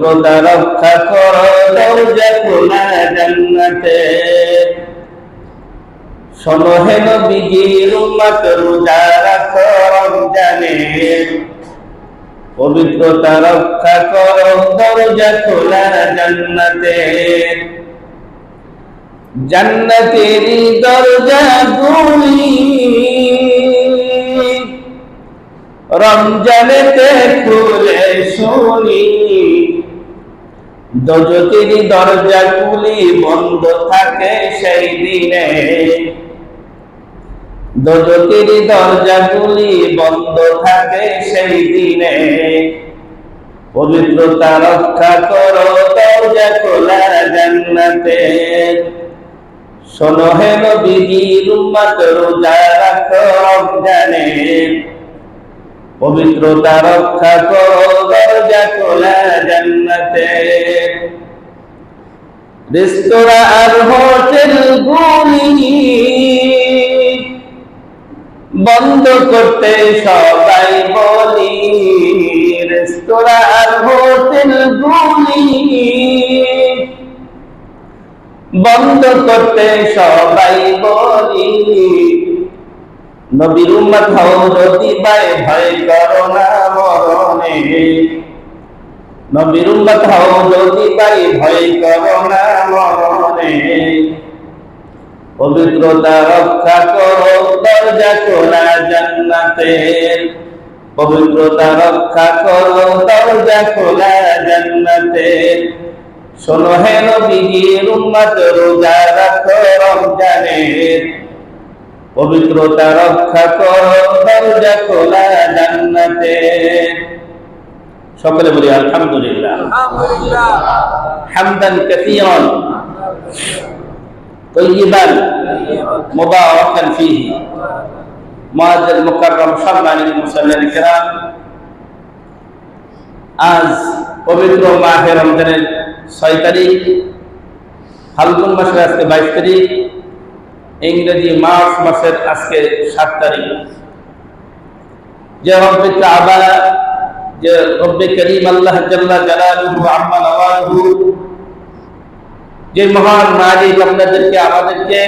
পবিত্রতা রক্ষা করো দরজা খোলা জান্নাতে শোনো হে নবীজির উম্মত রোজা রাখো রমজানে পবিত্রতা রক্ষা করো দরজা খোলা জান্নাতে জান্নাতের দরজা গুলি রমজানেতে খুলে শুনি। দজতির দরজা গুলি বন্ধ থাকে সেই দিনে। দজতির দরজা গুলি বন্ধ থাকে সেই দিনে। পবিত্রতা রক্ষা করো, দরজা খোলা জান্নাতে। শোনো হে নবীজির উম্মত রোজা রাখো রমজানে। পবিত্রতা রক্ষা করো, দরজা খোলা জান্নাতে। রেস্তোরাঁ আর হোটেল গুলি বন্ধ করতে সবাই বলি, রেস্তোরাঁ আর হোটেল গুলি বন্ধ করতে সবাই বলি নবীর উম্মত হও যদি পায়, ভয় করো না মরণে। নবীর উম্মত হও যদি পাই ভয় করো না মরণে। পবিত্রতা রক্ষা করো, দরজা খোলা জান্নাতে। পবিত্রতা রক্ষা করো, দরজা খোলা জান্নাতে। শোনো হে নবীজির উম্মত, রোজা রাখো রমজানের। পবিত্রতা রক্ষা করো দরজা খোলা জান্নাতে সকলে বলি আলহামদুলিল্লাহ আলহামদুলিল্লাহ হামদান কাসীরান طيبا مباركا فيه معاذ المكرم সম্মানিত মুসল্লিন কিরাম আজ পবিত্র মাহে রমজানের ছয় তারিখ ফাল্গুন মাসের আজকে বাইশ তারিখ ইংরেজি মার্চ মাসের আজকে সাত তারিখ। যে রব্বে কাবা যে রব্বে করিম আল্লাহ জাল্লা জালালুহু আম্মা নওয়াজুহু যে মহান মালিক আপনাদেরকে, আমাদেরকে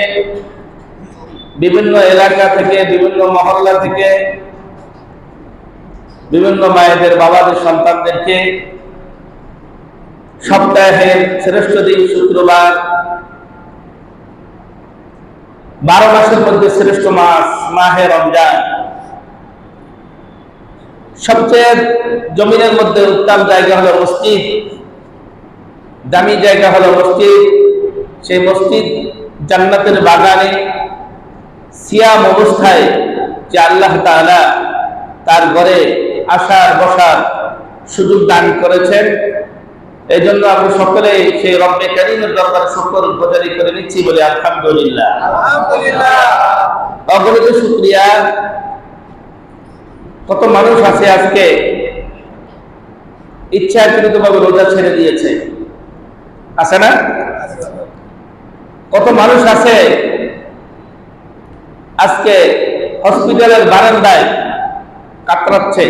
বিভিন্ন এলাকা থেকে, বিভিন্ন মহল্লা থেকে, বিভিন্ন মায়েদের, বাবাদের, সন্তানদেরকে সপ্তাহের শ্রেষ্ঠ দিন শুক্রবার বারো মাসের মধ্যে শ্রেষ্ঠ মাস, মাহে রমজান। সবচেয়ে জমিনের মধ্যে উত্তম জায়গা হলো মসজিদ। দামি জায়গা হলো মসজিদ। সেই মসজিদ জান্নাতের বাগানে সিয়াম অবস্থায় যে আল্লাহ তার ঘরে আসার বসার সুযোগ দান করেছেন। এই জন্য আমরা সকলে সেই রব্বে কারিমের দরবারে শুকর গুজারি করে নিচ্ছি বলে আলহামদুলিল্লাহ। আলহামদুলিল্লাহ। অগণিত শুক্রিয়া। কত মানুষ আছে আজকে? ইচ্ছাকৃত ভাবে রোজা ছেড়ে দিয়েছে। আছে না? কত মানুষ আছে আজকে হসপিটালের বারান্দায় কাতরাচ্ছে?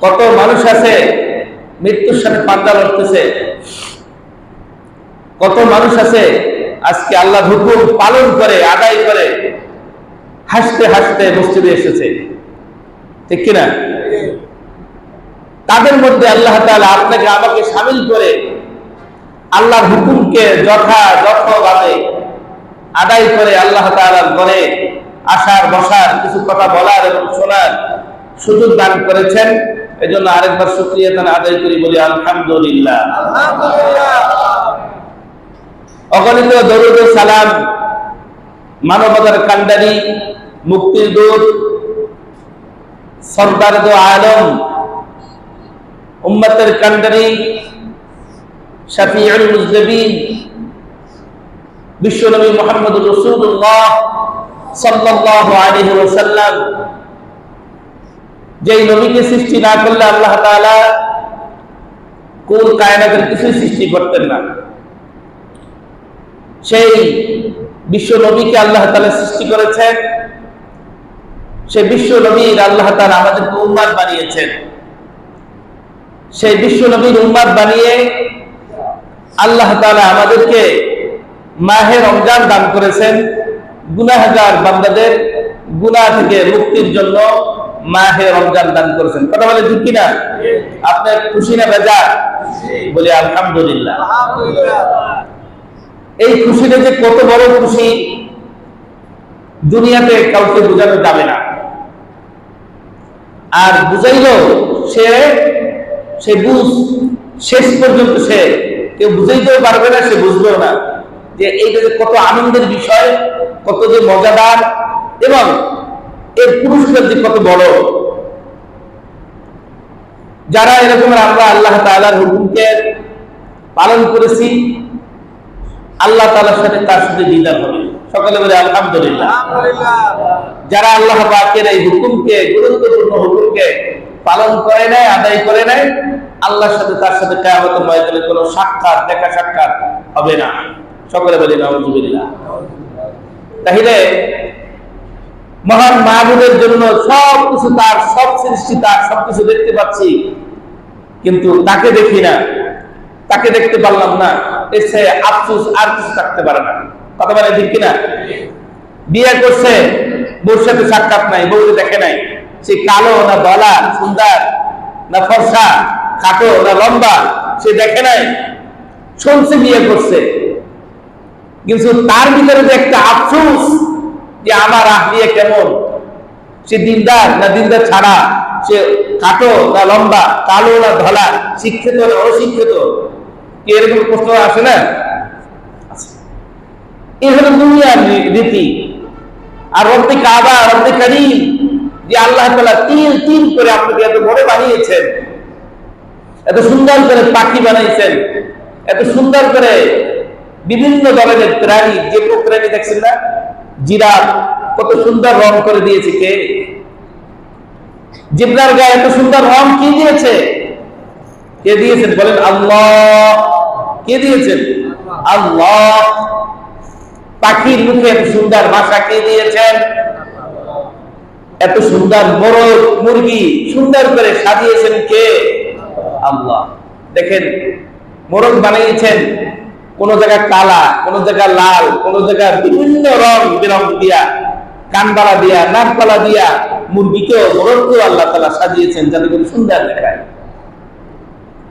কত মানুষ আছে মৃত্যুর সাথে পাল্লা লড়তেছে। কত মানুষ আছে, আজকে আল্লাহ হুকুম পালন করে, আদায় করে, হাসতে হাসতে মসজিদে এসেছে। ঠিক কিনা? তাদের মধ্যে আল্লাহ তাআলা আপনাকে, আমাকে সামিল করে আল্লাহর হুকুমকে যথা যথভাবে আদায় করে আল্লাহ তাআলার ঘরে আসার, বসার, কিছু কথা বলার এবং শোনার সুযোগ দান করেছেন। এজন্য আরেকবার শুকরিয়া আদায় করি, বলি আলহামদুলিল্লাহ। অগণিত দরুদ সালাম, মানবতার কান্ডারি মুক্তির দূত, সর্দার দো আলম, উম্মতের কান্ডারি শাফিউল বিশ্বনবী মোহাম্মদ রসুল্লাহ সাল্লাল্লাহু আলাইহি ওয়াসাল্লাম যেই নবীকে সৃষ্টি না করলে আল্লাহ তাআলা কোন কায়নাতের কিছুই সৃষ্টি করতেন না। সেই বিশ্ব নবীকে আল্লাহ তাআলা সৃষ্টি করেছেন। সেই বিশ্ব নবীর আল্লাহ তাআলা আমাদেরকে উম্মাদ বানিয়েছেন। সেই বিশ্ব নবীর উম্মাদ বানিয়ে আল্লাহ তাআলা আমাদেরকে মাহে রমজান দান করেছেন। গুনাহগার বান্দাদের গুনাহ থেকে মুক্তির জন্য মাহে রমজান দান করেছেন। কথা বলে ঠিক কিনা? আপনার খুশি না বেজা বলে, আলহামদুলিল্লাহ। এই খুশিটা যে কত বড় খুশি, দুনিয়াতে কাউকে বোঝানো যাবে না। আর বুঝাইলেও সে সে বুঝ, শেষ পর্যন্ত সে, কেউ বুঝাইতেও পারবে না, সে বুঝবেও না। যে এইটা যে কত আনন্দের বিষয়, কত যে মজাদার, এবং এর পুরস্কার যে কত বড়। যারা এরকম আমরা আল্লাহ তাআলার হুকুমকে পালন করেছি আল্লাহ তাআলার সাথে তার সাথে দিদার হবে। সকালে বলে আলহামদুলিল্লাহ। যারা আল্লাহ পাকের এই হুকুমকে গুরুত্বপূর্ণ হুকুমকে পালন করে নাই আদায় করে নাই আল্লাহর সাথে তার সাথে কেয়ামতের ময়দানে কোনো সাক্ষাৎ দেখা সাক্ষাৎ হবে না। সকলে বলি নাউজুবিল্লাহ তাহলে মহান মাহবুবের জন্য সব কিছু তার, সব সৃষ্টি তার, সব কিছু দেখতে পাচ্ছি। কিন্তু তাকে দেখি না। তাকে দেখতে পারলাম না। এর সে আফসুস আর কিছু থাকতে পারে না। কথা বলে ঠিক কিনা? বিয়ে করছে, বউর সাথে সাক্ষাৎ নাই, বউকে দেখে নাই। সে কালো না বলা, সুন্দর না ফর্সা, খাটো না লম্বা, সে দেখে নাই। শুনছে বিয়ে করছে। কিন্তু তার ভিতরে যে একটা আফসোস যে আমার আহ বিয়ে কেমন? সে দিনদার না দিনদার ছাড়া? সে খাটো না লম্বা, কালো না ধলা, শিক্ষিত না অশিক্ষিত? কি এরকম প্রশ্ন আসে না? এই হলো দুনিয়ার রীতি। আর রব্বে কাবা, রব্বে করিম, যে আল্লাহ তাআলা তিল তিল করে আপনাকে এত বড় বানিয়েছেন, এত সুন্দর করে পাখি বানাইছেন, এত সুন্দর করে বিভিন্ন ধরনের প্রাণী, যে প্রাণী দেখছেন না? জিরাফ কত সুন্দর রং করে দিয়েছে কে? জিবরার গায়ে এত সুন্দর রং কি দিয়েছে? কে দিয়েছেন বলেন আল্লাহ। কে দিয়েছেন? আল্লাহ। পাখির মুখে এত সুন্দর ভাষা কে দিয়েছেন? এত সুন্দর মোরগ, মুরগি সুন্দর করে সাজিয়েছেন কে? আল্লাহ। দেখেন, মোরগ বানিয়েছেন কোন জায়গায় কালা, কোন জায়গায় লাল, কোন জায়গায় বিভিন্ন রং, বেরং দিয়া, কানবালা দিয়া নাকপালা দিয়া মুরগিকেও, মোরগকেও আল্লাহ তালা সাজিয়েছেন যাতে করে সুন্দর দেখায়।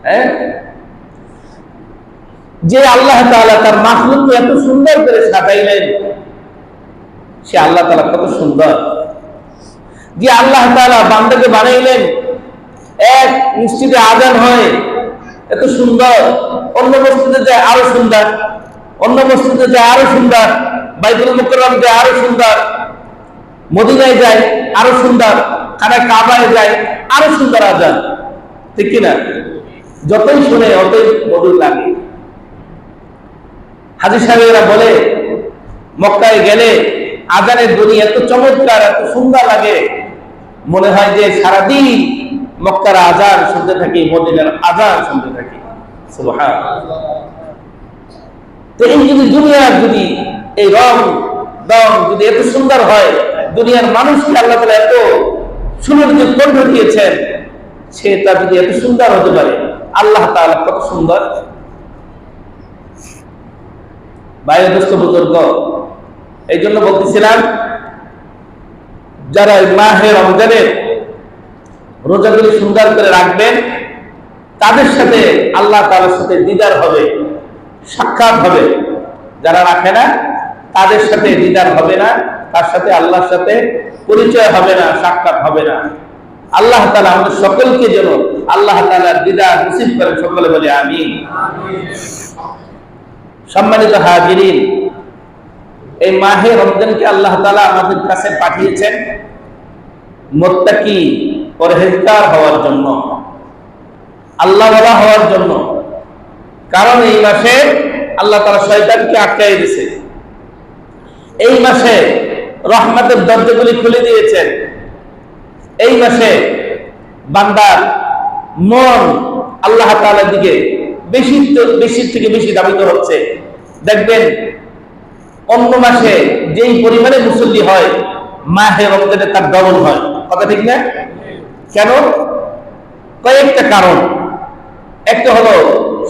হ্যাঁ? যে আল্লাহ তাআলা তার মাখলুককে এত সুন্দর করে সাজাইলেন, সে আল্লাহ তালা কত সুন্দর। যে আল্লাহ তাআলা বান্দাকে বানাইলেন, এক মসজিদে আজান হয় এত সুন্দর। অন্য মসজিদে যায় আরও সুন্দর। অন্য মসজিদে যায় আরও সুন্দর। বাইতুল মুকররম যায় আরও সুন্দর। মদিনায় যায় আরও সুন্দর। খানা কাবায় যায় আরও সুন্দর আজান। ঠিক কিনা? যতই শুনে অতই মধুর লাগে। হাজির সাহেবেরা বলে, মক্কায় গেলে আজানের ধ্বনি এত চমৎকার, এত সুন্দর লাগে। মনে হয় যে সারাদিন মক্কার আজান শুনতে থাকি, মদিনার আজান শুনতে থাকি। এই যদি দুনিয়ার যদি এই রং রং যদি এত সুন্দর হয়, দুনিয়ার মানুষকে আল্লাহ তাআলা এত সুন্দর কণ্ঠ দিয়েছেন সে তা যদি এত সুন্দর হতে পারে, আল্লাহ তাআলা কত সুন্দর। বায়ুদস্ত বুজুর্গ এই জন্য বলতেছিলাম, যারা মাহে রমজানের রোজাগুলি সুন্দর করে রাখবেন, তাদের সাথে আল্লাহ তাআলার সাথে দিদার হবে, সাক্ষাৎ হবে। যারা রাখে না, তাদের সাথে দিদার হবে না, তার সাথে আল্লাহর সাথে পরিচয় হবে না, সাক্ষাৎ হবে না। আল্লাহ তালা আমাদের সকলকে যেন আল্লাহ তাআলার দিদার নসিব করেন, সকলে বলে আমি সম্মানিত হাজিরিন, এই মাহে রমজানকে আল্লাহ তালা আমাদের কাছে পাঠিয়েছেন মোত্তাকি পরহেজগার হওয়ার জন্য, আল্লাহ বলা হওয়ার জন্য। কারণ এই মাসে আল্লাহ তাআলা শয়তানকে আটকাই দিয়েছে। এই মাসে রহমতের দরজাগুলি খুলে দিয়েছেন। এই মাসে বান্দার মন আল্লাহ তাআলার দিকে বেশি বেশি থেকে বেশি দাবিত হচ্ছে। দেখবেন, অন্য মাসে যেই পরিমাণে মুসল্লি হয়, মাহে রমজানে তার ডবল হয়। কথা ঠিক না? কেন? কয়েকটা কারণ। একটা হলো,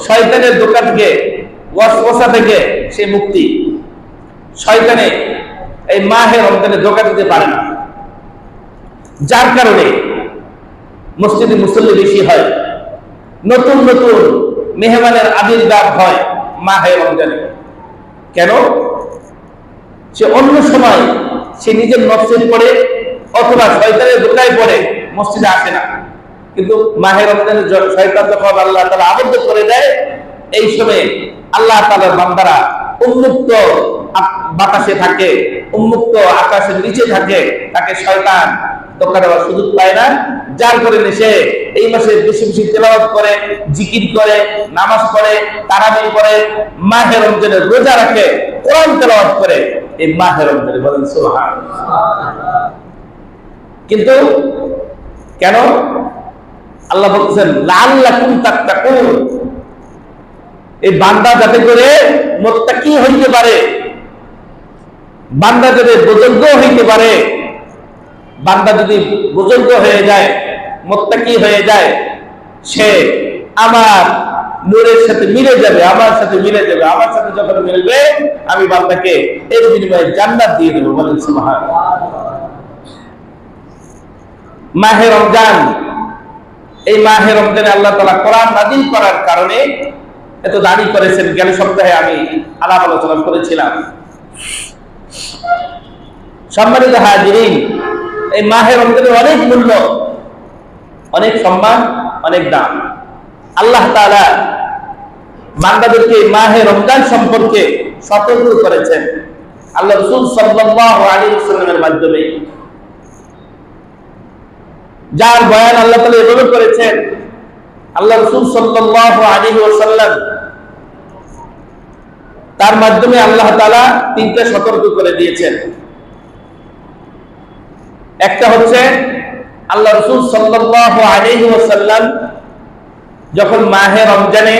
শয়তানের দোকান থেকে ওয়াসওয়াসা থেকে সে মুক্তি। শয়তানে এই মাহে রমজানে ধোকা দিতে পারে না। যার কারণে মসজিদে মুসল্লি বেশি হয়। নতুন নতুন মেহমানের আবির্ভাব হয় মাহে রমজানে। কেন? সে অন্য সময় সে নিজের নফসের পড়ে অথবা শয়তানের দোকায় পড়ে মসজিদে আসে না। কিন্তু মাহে রমজানে শয়তান যখন আল্লাহ তালা আবদ্ধ করে দেয়, এই সময়ে আল্লাহ তালার বান্দারা উন্মুক্ত বাতাসে থাকে, উন্মুক্ত আকাশের নিচে থাকে, তাকে শয়তান দেওয়ার সুযোগ পায় না। যার কারণে সে এই মাসে বেশি বেশি তেলাওয়াত করে, জিকির করে, নামাজ পড়ে, তারাবি করে মাহে রমজানের রোজা রাখে, কোরআন তেলাওয়াত করে। এই মাহে রমজানে বলেন সুবহান কিন্তু কেন? আল্লাহ বলতেছেন লাল্লাকুম তাত্তাকুন। এই বান্দা যাতে করে মোত্তাকি হইতে পারে, বান্দা যাতে বুজুর্গ হইতে পারে, বান্দা যদি বুজুর্গ হয়ে যায়, মোত্তাকি হয়ে যায়, সে আমার নূরের সাথে মিলে যাবে, আমার সাথে মিলে যাবে, আমার সাথে যখন মিলবে, আমি বান্দাকে এর বিনিময়ে জান্নাত দিয়ে দেবো বলেন সুবহান মাহে রমজান। এই মাহে রমজানে আল্লাহ তালা কোরআন নাজিল করার কারণে এত দাবি করেছেন, গেল সপ্তাহে আমি আলাপ আলোচনা করেছিলাম। সম্মানিত হাজিরিন, এই মাহে রমজানের অনেক মূল্য, অনেক সম্মান, অনেক দাম। আল্লাহ বান্দাদেরকে এই মাহে রমজান সম্পর্কে সতর্ক করেছেন। আল্লাহ রসুল সাল্লাল্লাহু আলাইহি ওয়াসাল্লামের মাধ্যমে। যার বয়ান আল্লাহ তাআলা এভাবে করেছেন, আল্লাহ রসুল সাল্লাল্লাহু আলাইহি ওয়াসাল্লাম তার মাধ্যমে আল্লাহ তালা তিনটা সতর্ক করে দিয়েছেন। একটা হচ্ছে, আল্লাহ রসুল সাল্লাল্লাহু আলাইহি ওয়াসাল্লাম যখন মাহে রমজানে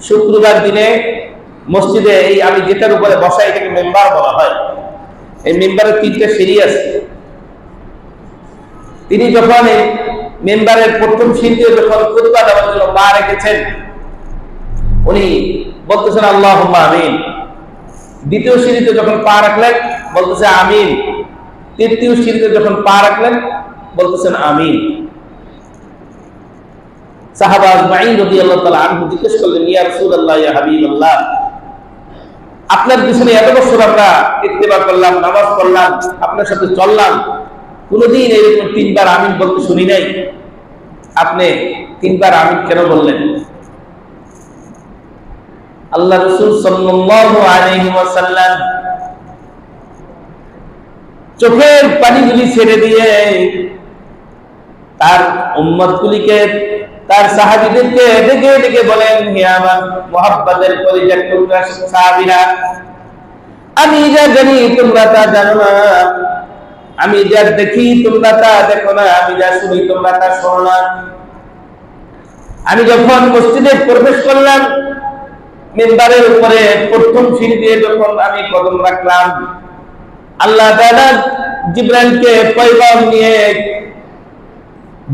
শুক্রবার দিনে মসজিদে এই আমি যেটার উপরে বসা এটাকে মেম্বার বলা হয়। এই মেম্বারের তিনটে সিঁড়ি আছে তিনি যখন মেম্বারের প্রথম সিঁড়িতে যখন খুতবা দেওয়ার জন্য পা রেখেছেন, উনি বলতেছেন আল্লাহ আমিন। দ্বিতীয় সিঁড়িতে যখন পা রাখলেন, বলতেছে, আমিন। তৃতীয় সিঁড়িতে যখন পা রাখলেন, বলতেছেন, আমিন। সাহাবা আজমাইন রাদিয়াল্লাহু তাআলা আনহু জিজ্ঞেস করলেন, ইয়া রাসূলুল্লাহ, ইয়া হাবিবাল্লাহ, আপনার পিছনে এত বছর আমরা ইত্তেবা করলাম, নামাজ পড়লাম, আপনার সাথে চললাম কোনোদিন এরকম তিনবার আমিন বলতে শুনি নাই। আপনি তিনবার আমিন কেন বললেন? আল্লাহ রসুল ওয়াসাল্লাম চোখের পানিগুলি ছেড়ে দিয়ে তার উম্মতগুলিকে, তার সাহাবীদেরকে ডেকে ডেকে বলেন, হে আমার মোহাব্বতের পরিচয় টুকরা সাহাবীরা, আমি যা জানি তোমরা তা জানো না। আমি যা দেখি তোমরা তা দেখো না, আমি যা শুনি তোমরা তা শোনো না। আমি যখন মসজিদে প্রবেশ করলাম, মেম্বারের উপরে প্রথম সিঁড়ি দিয়ে যখন আমি কদম রাখলাম, আল্লাহ তাআলা জিব্রাইলকে পয়গাম নিয়ে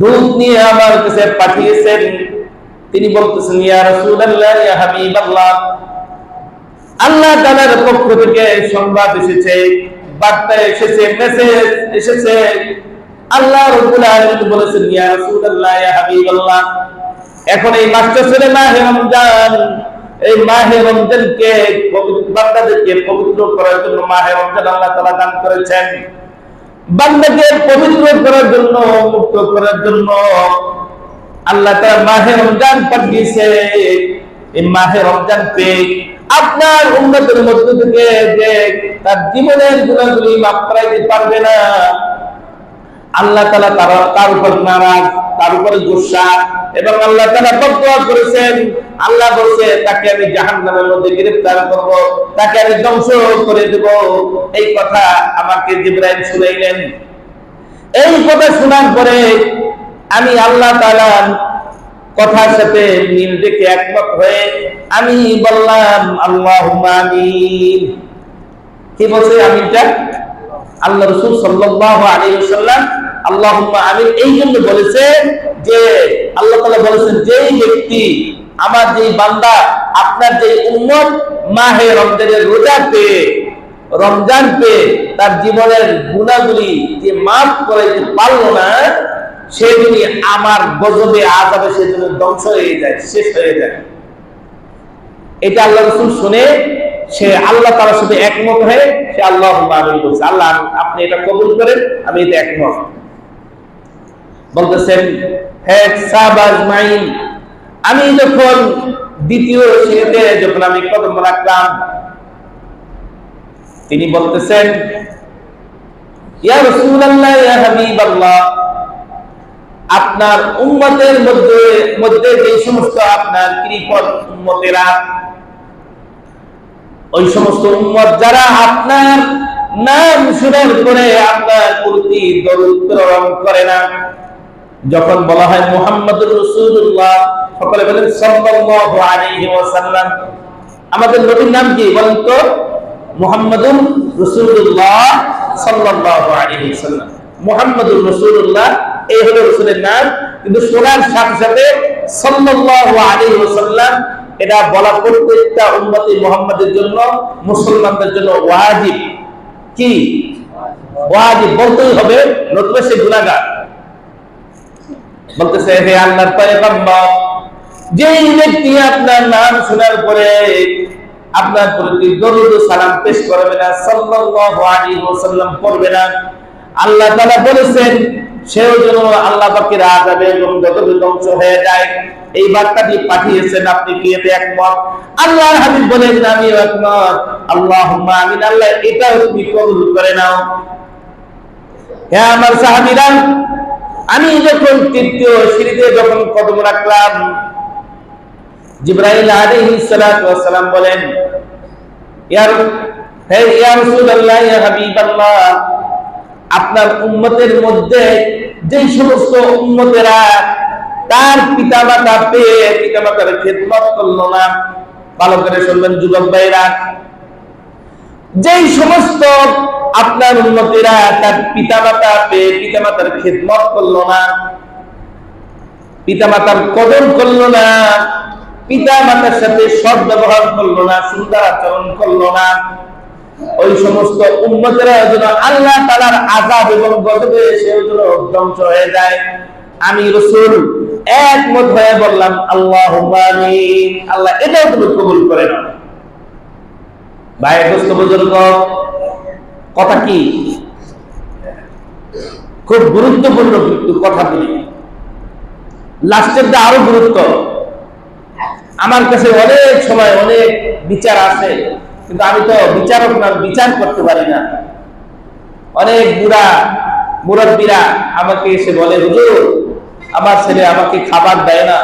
দূত নিয়ে আমার কাছে পাঠিয়েছেন। তিনি বলতেছেন, ইয়া রাসূলুল্লাহ, ইয়া হাবিবাল্লাহ। আল্লাহ তাআলার পক্ষ থেকে সংবাদ এসেছে। বার্তা এসেছে মেসেজ এসেছে। আল্লাহ রাব্বুল আলামিন বলেছেন, ইয়া রাসূলুল্লাহ, ইয়া হাবিবাল্লাহ। এখন এই মাসটা ছেড়ে মাহে রমজান, এই মাহে রমজানকে বান্দাদেরকে পবিত্র করার জন্য মাহে রমজান আল্লাহ তাআলা দান করেছেন। বান্দাকে পবিত্র করার জন্য, মুক্ত করার জন্য আল্লাহ তাআলা মাহে রমজান পাঠিয়েছে। এই মাহে রমজান পেয়ে আপনার উন্নতের মধ্য থেকে যে তার জীবনের গুণাগুলি মাফ করাইতে পারবে না, আল্লাহ তালা তার তার উপর নারাজ, তার উপরে গুসা, এবং আল্লাহ তালা বদয়া করেছেন। আল্লাহ বলছে, তাকে আমি জাহান্নামের মধ্যে গ্রেফতার করব, তাকে আমি ধ্বংস করে দেব। এই কথা আমাকে জিব্রাইল শুনাইলেন। এই কথা শোনার পরে আমি আল্লাহ তাআলার কথার সাথে মিল রেখে একমত হয়ে আমি বললাম আমিন। কি বলছে আমিনটা? আল্লাহ রসুল আলাইহি ওয়াসাল্লাম আল্লাহুম্মা আমিন এই জন্য বলেছে যে, আল্লাহ তাআলা বলেছেন, যেই ব্যক্তি আমার যেই বান্দা আপনার যে উম্মত মাহে রমজানের রোজা পেয়ে, রমজান পেয়ে তার জীবনের গুণাগুলি যে মাফ করাইতে পারল না সে যদি আমার গজবে আজাবে সে যদি ধ্বংস হয়ে যায়, শেষ হয়ে যায়। এটা আল্লাহ রসুল শুনে সে আল্লাহ তার সাথে একমত হয়ে সে আল্লাহ বলছে, আল্লাহ, আপনি এটা কবুল করেন, আমি এটা একমত। বলতেছেন হ্যাঁ আমি যখন দ্বিতীয় শ্রেণীতে যখন আমি কদম রাখলাম, তিনি বলতেছেন, ইয়া রাসূলুল্লাহ, ইয়া হাবিবাল্লাহ আপনার উম্মতের মধ্যে মধ্যে যে সমস্ত আপনার কৃপণ উম্মতেরা, ওই সমস্ত উম্মত যারা আপনার নাম শোনার পরে আপনার প্রতি দরুদ প্রেরণ করে না, যখন বলা হয় মুহাম্মদুর রাসূলুল্লাহ, সকলে বলেন সাল্লাল্লাহু আলাইহি ওয়াসাল্লাম। আমাদের নবীর নাম কি বলেন তো? মুহাম্মাদুর রাসূলুল্লাহ সাল্লাল্লাহু আলাইহি ওয়াসাল্লাম। মুহাম্মাদুর রাসূলুল্লাহ এই হলো রাসূলের নাম, কিন্তু শোনার সাথে সাথে সাল্লাল্লাহু আলাইহি ওয়াসাল্লাম এটা বলা প্রত্যেকটা উম্মতি মুহাম্মাদের জন্য, মুসলমানদের জন্য ওয়াজিব। কি? ওয়াজিব বলতেই হবে সে গুনাহগার। বলতেছে, হে আল্লাহর পয়গম্বর ব্যক্তি আপনার নাম শোনার পরে আপনার প্রতি দরুদ সালাম পেশ করবে না, সাল্লাল্লাহু আলাইহি ওয়াসাল্লাম করবে না আল্লাহ তাআলা বলেছেন, সেও যেন আল্লাহ পাকের আযাবে এবং গজবে ধ্বংস হয়ে যায়, এই বার্তাটি পাঠিয়েছেন আপনি কি এতে একমত? আল্লাহর হাবিব বলেন আমিও একমত। আল্লাহুম্মা আমিন। আল্লাহ, এটাও তুমি কবুল করে নাও। হে আমার সাহাবীরা, আমি যখন তৃতীয় সিঁড়িতে যখন কদম রাখলাম, জিব্রাইল আলাইহিস সালাতু ওয়াস সালাম বলেন ইয়া হে ইয়া রাসূলুল্লাহ, ইয়া হাবিবাল্লাহ আপনার উম্মতের মধ্যে যে সমস্ত উম্মতেরা তার পিতা মাতা পেয়ে পিতামাতার খেদমত করল না। ভালো করে শুনবেন, যুবক ভাইরা। যেই সমস্ত আপনার উন্নতিরা তার পিতামাতা পেয়ে পিতামাতার খেদমত করল না পিতা মাতার কদর করল না পিতা মাতার সাথে সৎ ব্যবহার করল না সুন্দর আচরণ করল না ওই সমস্ত উন্মতেরা যেন আল্লাহ তালার আজাব এবং গজবে সেও যেন ধ্বংস হয়ে যায়। আমি রসুল একমত হয়ে বললাম আল্লাহ আল্লাহ এটাও তুমি কবুল করে না ভাই বুজুর্গ, কথা কি? খুব গুরুত্বপূর্ণ লাস্টের আরও গুরুত্ব, আমার কাছে অনেক সময় অনেক বিচার আছে কিন্তু আমি তো বিচারক না বিচার করতে পারি না। অনেক বুড়া, মুরব্বীরা আমাকে এসে বলে, হুজুর, আমার ছেলে আমাকে খাবার দেয় না।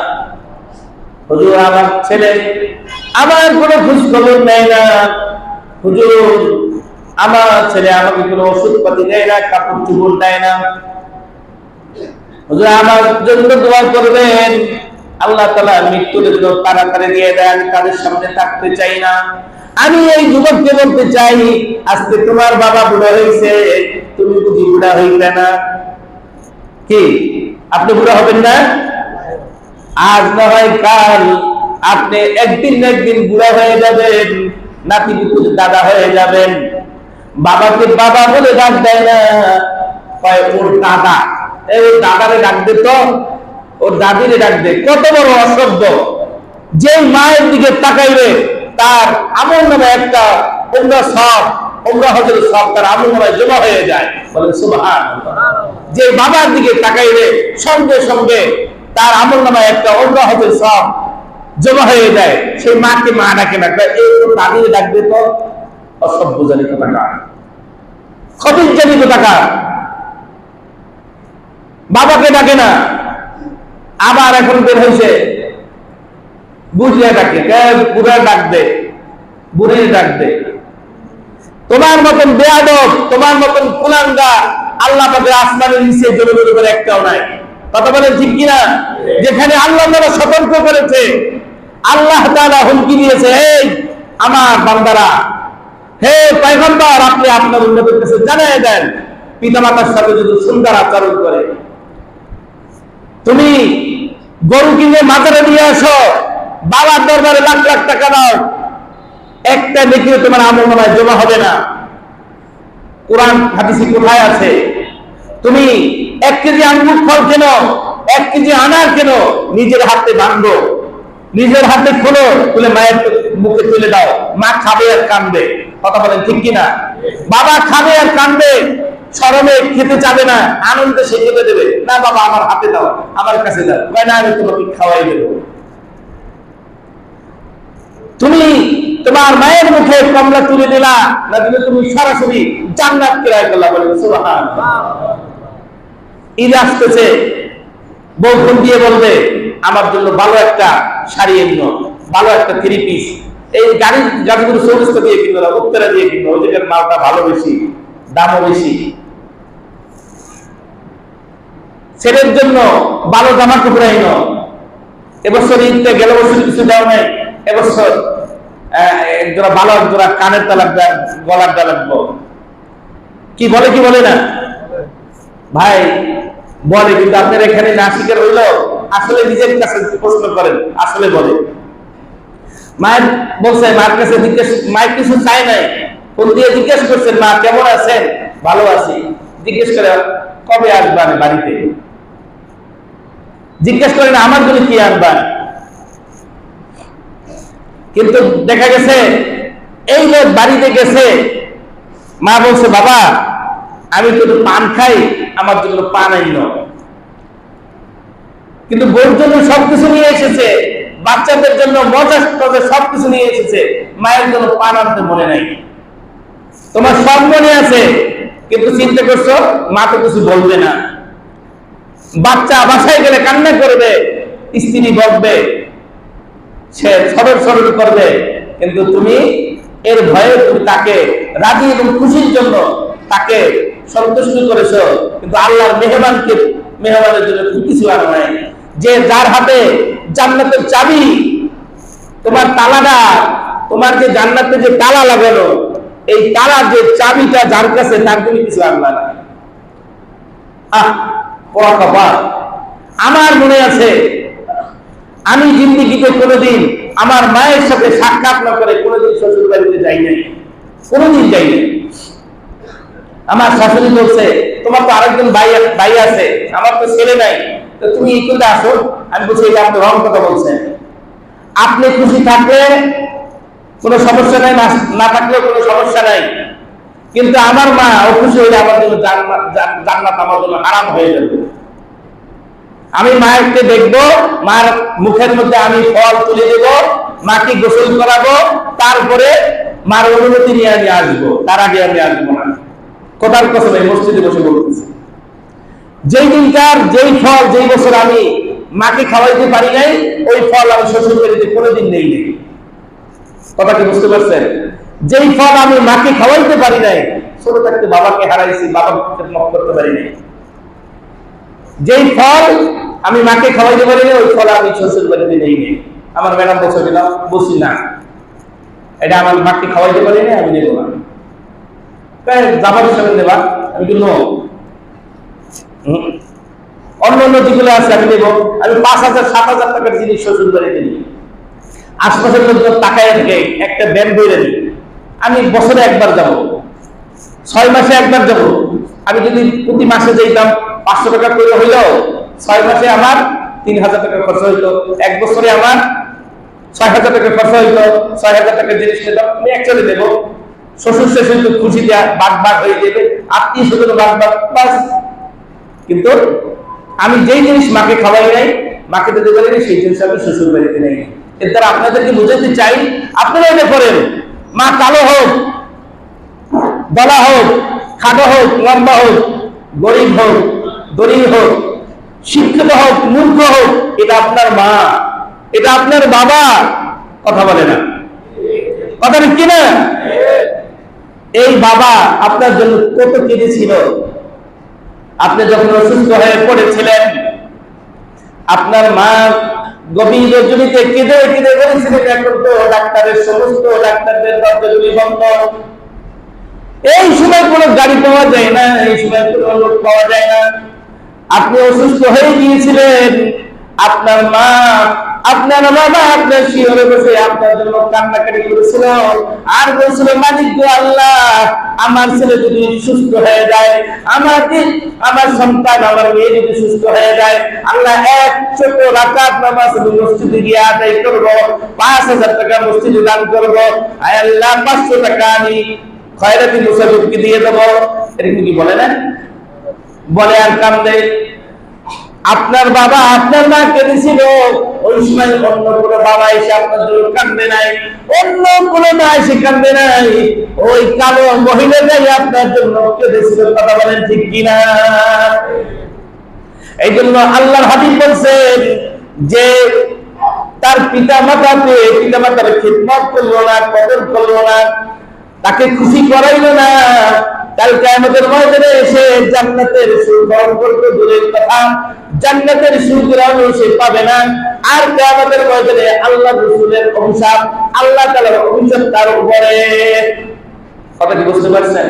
হুজুর, আমার ছেলে আমার কোনো খোঁজ খবর নেয় না। হুজুর, আমার ছেলে আমাকে কোনো ওষুধ পাতি দেয় না, কাপড় চুপড় দেয় না। হুজুর, আমার জন্য দোয়া করবেন। আল্লাহ তালা মৃত্যুর জন্য তাড়াতাড়ি দিয়ে দেন, তাদের সামনে থাকতে চাই না। আমি এই যুবককে বলতে চাই, আজকে তোমার বাবা বুড়া হয়েছে, তুমি বুঝি বুড়া হইবে না। কি? আপনি বুড়া হবেন না? আজ না হয় কাল আপনি একদিন না একদিন বুড়া হয়ে যাবেন, নাতি পুতুল দাদা হয়ে যাবেন। বাবাকে বাবা বলে ডাক দেয় না, কয়, ওর দাদা। এই দাদারে ডাক দে তো, ওর দাদিরে ডাক দে। কত বড় অসভ্য। যে মায়ের দিকে তাকাইবে তার আমল নামে একটা ওমরা সব ওমরা হজের সব তার আমল নামে জমা হয়ে যায়। বলে সুবহান যে বাবার দিকে তাকাইবে সঙ্গে সঙ্গে তার আমল নামে একটা ওমরা হজের সব জমা হয়ে যায়। সেই মাকে মা ডাকে না এই তো দাদিরে ডাকবে তো? অসভ্য জানিত টাকা খবির জানিত টাকা বাবাকে ডাকে না। আবার এখন বের হয়েছে বুঝিয়ে ডাকে বুড়া ডাক দে বুড়িয়ে ডাক দে। তোমার মতন বেয়াদব, তোমার মতন কুলাঙ্গা আল্লাহ পাকে আসমানের নিচে জমিনের উপরে একটাও নাই। কথা বলেন ঠিক কিনা? যেখানে আল্লাহ তাআলা সতর্ক করেছে, আল্লাহ তাআলা হুমকি দিয়েছে এই আমার বান্দারা, হে পয়গম্বর, আপনি আপনার উন্নতির কাছে জানিয়ে দেন। পিতামাতার সাথে যদি সুন্দর আচরণ করে। তুমি গরু কিনে মাজারে নিয়ে আসো বাবার দরবারে লাখ লাখ টাকা দাও। একটা দেখিও তোমার আমল নামায় জমা হবে না। কোরআন হাদিসে কোথায় আছে? তুমি এক কেজি আঙ্গুর ফল কেন, এক কেজি আনার কেন, নিজের হাতে বাঁধো নিজের হাতে খোলো, তুলে মায়ের মুখে তুলে দাও। মা খাবে আর কানবে কথা বলেন ঠিক কিনা? বাবা খাবে আর কানবে সরমে খেতে চাবে না, আনন্দে সে খেতে দেবে। না বাবা, আমার হাতে দাও, আমার কাছে দাও। না, আমি তোমাকে খাওয়াই দেবো। তুমি তোমার মায়ের মুখে কমলা তুলে দিলা। না দিলে তুমি সরাসরি জান্নাত ক্রয় করলা বলে সুবহান ঈদ আসতেছে। বউ দিয়ে বলবে, আমার জন্য ভালো একটা শাড়ি এমন ভালো একটা থ্রি পিস এই গাড়ি গাড়িগুলো সমস্ত দিয়ে কিনবে না, উত্তরা দিয়ে কিনবো জায়গার মালটা ভালো বেশি, দামও বেশি। ছেলের জন্য ভালো জামা কাপড় আইন এবছর ঈদটা গেল বছর কিছু দেওয়া নাই। এবছর একজোড়া ভালো একজোড়া কানের তালাক গলার তালাকবো কি বলে কি বলে না? ভাই, বলে কিন্তু আপনার এখানে না হইল আসলে নিজের কাছে প্রশ্ন করেন, আসলে বলে। মায়ের বলছে মায়ের কাছে জিজ্ঞেস, মায়ের কিছু চাই নাই। দিয়ে জিজ্ঞেস করছেন মা, কেমন আছেন? ভালো আছি। জিজ্ঞেস করে, কবে আসবেন বাড়িতে? জিজ্ঞেস করেন আমার জন্য কি আনবেন কিন্তু দেখা গেছে, এই লোক বাড়িতে গেছে, মা বলছে, বাবা, আমি তো পান খাই, আমার জন্য পান আইন। কিন্তু বউর জন্য সবকিছু নিয়ে এসেছে, বাচ্চাদের জন্য মজা টজা সবকিছু নিয়ে এসেছে, মায়ের জন্য পান আনতে মনে নাই। তোমার সব মনে আছে, কিন্তু চিন্তা করছ, মা তো কিছু বলবে না। বাচ্চা বাসায় গেলে কান্না করবে, স্ত্রী বকবে সে সরল সরল করবে। কিন্তু তুমি এর ভয়ে তুমি তাকে রাজি এবং খুশির জন্য তাকে সন্তুষ্ট করেছ। কিন্তু আল্লাহর মেহমানকে মেহমানের জন্য তুমি কিছু আনো নাই। যে যার হাতে জান্নাতের চাবি, তোমার তালাটা, তোমার যে জান্নাতে যে তালা লাগানো, এই তালা যে চাবিটা যার কাছে, তার তুমি কিছু আনলা না। আহ আমার মনে আছে আমি জিন্দিগিতে কোনোদিন আমার মায়ের সাথে সাক্ষাৎ না করে কোনোদিন শ্বশুর বাড়িতে যাই নাই। কোনোদিন যাই নাই। আমার শাশুড়ি বলছে, তোমার তো আরেকজন ভাই ভাই আছে, আমার তো ছেলে নাই। তো তুমি কোথায় আসো। আমি বলছি, এটা আপনি রং কথা বলছেন। আপনি খুশি থাকলে কোনো সমস্যা নাই, না- থাকলেও কোনো সমস্যা নাই। কিন্তু আমার মা অখুশি হইলে আমার জন্য জান্নাত আমার জন্য আরাম হয়ে যাবে। আমি মায়েরকে দেখব, মার মুখের মধ্যে আমি ফল তুলে দেব, মাকে গোসল করাবো, তারপরে মার অনুমতি নিয়ে আমি আসব। তার আগে আমি আসব না। কোথার কথা এই মসজিদে বসে বলতেছি। যেই দিনকার, যেই ফল, যেই বছর আমি মাকে খাওয়াইতে পারি নাই, ওই ফল আমি শ্বশুর বাড়িতে কোনোদিন নেই নেই। কথা কি বুঝতে পারছেন? যেই ফল আমি মাকে খাওয়াইতে পারি নাই, ছোট থাকতে বাবাকে হারাইছি বাবাকে মত করতে পারি নাই। যেই ফল আমি মাকে খাওয়াইতে পারি না ওই ফল আমি শ্বশুর বাড়িতে নেই নেই আমার ম্যাডাম বসে দিলাম বসি না। এটা আমার মাকে খাওয়াইতে পারি না আমি নেব না। যাবার হিসাবে নেবা, আমি কি নো। হুম। অন্য অন্য যেগুলো আছে, আমি নেব। আমি পাঁচ হাজার, সাত হাজার টাকার জিনিস শ্বশুর বাড়িতে নিই। আশপাশের লোকজন তাকায় থাকে একটা ব্যান বইরে নিই আমি বছরে একবার যাব। ছয় মাসে একবার যাব। আমি যদি প্রতি মাসে যেতাম পাঁচশো টাকা করে হইলেও ছয় মাসে আমার তিন হাজার টাকা খরচ হইতো এক বছরে আমার ছয় হাজার টাকা খরচ হইতো ছয় হাজার টাকা জিনিস নিতাম আমি একচুয়ালি দেবো। শ্বশুর শেষ তো খুশি দেয়া, বাদ বাদ হয়ে যাবে আত্মীয় স্বজন বাদ বাদ, বাস। কিন্তু আমি যেই জিনিস মাকে খাওয়াই নাই, মাকে দিতে পারি সেই জিনিস আমি শ্বশুর বাড়িতে নেই। এর দ্বারা আপনাদেরকে বুঝাতে চাই, আপনারা এটা করেন মা কালো হোক, দলা হোক, খাটো হোক, লম্বা হোক, গরিব হোক দরিব হোক, শিক্ষিত হোক, মূর্খ হোক, এটা আপনার মা, এটা আপনার বাবা, কথা বলে না। কথা ঠিক কিনা? এই বাবা আপনার জন্য কত কেঁদেছিল আপনি যখন অসুস্থ হয়ে পড়েছিলেন, আপনার মা গভীর রজনীতে কেঁদে কেঁদে বলেছিলেন, এখন তো ডাক্তারের সমস্ত, ডাক্তারদের দরজাগুলি বন্ধ। এই সময় কোনো গাড়ি পাওয়া যায় না, এই সময় কোনো লোক পাওয়া যায় না। আপনি অসুস্থ হয়ে গিয়েছিলেন। আপনার মা, আপনার বাবা আপনার শিহরে বসে আপনার জন্য কান্নাকাটি করেছিল। আর বলছিল, মালিক আল্লাহ, আমার ছেলে যদি সুস্থ হয়ে যায়, আমার আমার সন্তান, আমার মেয়ে যদি সুস্থ হয়ে যায়, আল্লাহ এক ছোট নামাজ আমি মসজিদে গিয়ে আদায় করব, পাঁচ হাজার টাকা মসজিদে দান করব। আল্লাহ, পাঁচশো টাকা আমি খয়রাতি মুসাফিরকে দিয়ে দেবো। এরকম কি বলে না? বলে আর কান্দে আপনার বাবা আপনার মা কেঁদেছিল ওই সময় অন্য কোনো বাবা এসে আপনার জন্য কান্দে নাই। অন্য কোনো মা এসে কান্দে নাই। ওই কালো মহিলাটাই আপনার জন্য কেঁদেছিল কথা বলেন ঠিক কিনা? এই জন্য আল্লাহর হাবিব বলছেন যে, তার পিতা মাতাকে পিতা মাতার খিদমত করল না, কদর করল না। তাকে খুশি করাইলো না। কালকে আমাদের ময়দানে এসে জান্নাতের করতে দূরের কথা। জান্নাতের সুগ্রহণ সে পাবে না। আর আমাদের ময়দানে আল্লাহ রসুলের অভিশাপ, আল্লাহ তাআলার অভিশাপ তার উপরে। কথা কি বুঝতে পারছেন?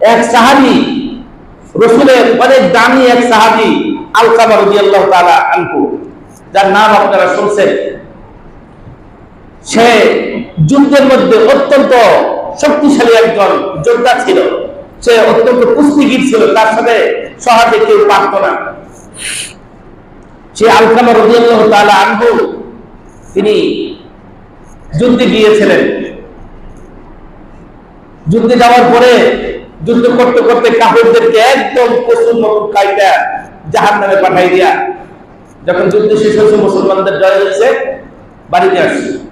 এক সাহাবী, রসুলের অনেক দামি এক সাহাবি সাহাবী আলকামা রাদিয়াল্লাহু তাআলা আনহু, যার নাম আপনারা শুনছেন। সে যুদ্ধের মধ্যে অত্যন্ত শক্তিশালী একজন যোদ্ধা ছিল। সে অত্যন্ত কুস্তিগীর ছিল, তার সাথে সহজে কেউ পারত না। সে আলকামা রাদিয়াল্লাহু তাআলা আনহু, তিনি যুদ্ধে গিয়েছিলেন। যুদ্ধে যাওয়ার পরে যুদ্ধ করতে করতে কাপড়দেরকে একদম পশুর মতো কাইটা জাহান নামে পাঠাই দিয়া, যখন যুদ্ধ শেষ হয়েছে, মুসলমানদের জয় হয়েছে, বাড়িতে আসছে।